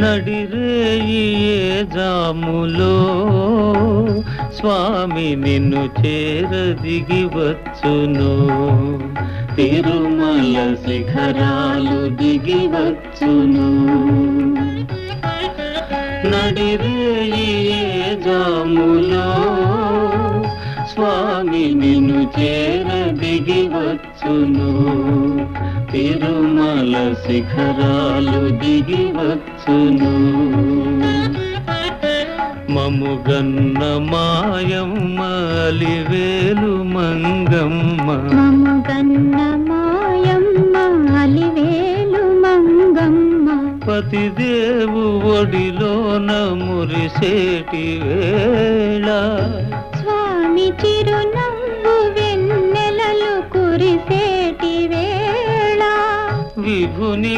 నడిరేయే జాములో స్వామి నిన్ను చేరదిగి వచ్చును తిరుమల శిఖరాలు దిగి వచ్చును నడిరేయే జాములో స్వామి నిన్ను చేరదిగి వచ్చును తిరుమల శిఖరాలు దిగి వచ్చును మముగన్న మాయమ్మ అలివేలు మంగమ్మ. మముగన్న మాయమ్మ అలివేలు మంగమ్మ. పతిదేవు ఒడిలోన మురిసేటి వేళ. స్వామి చిరునవ్వు విభుని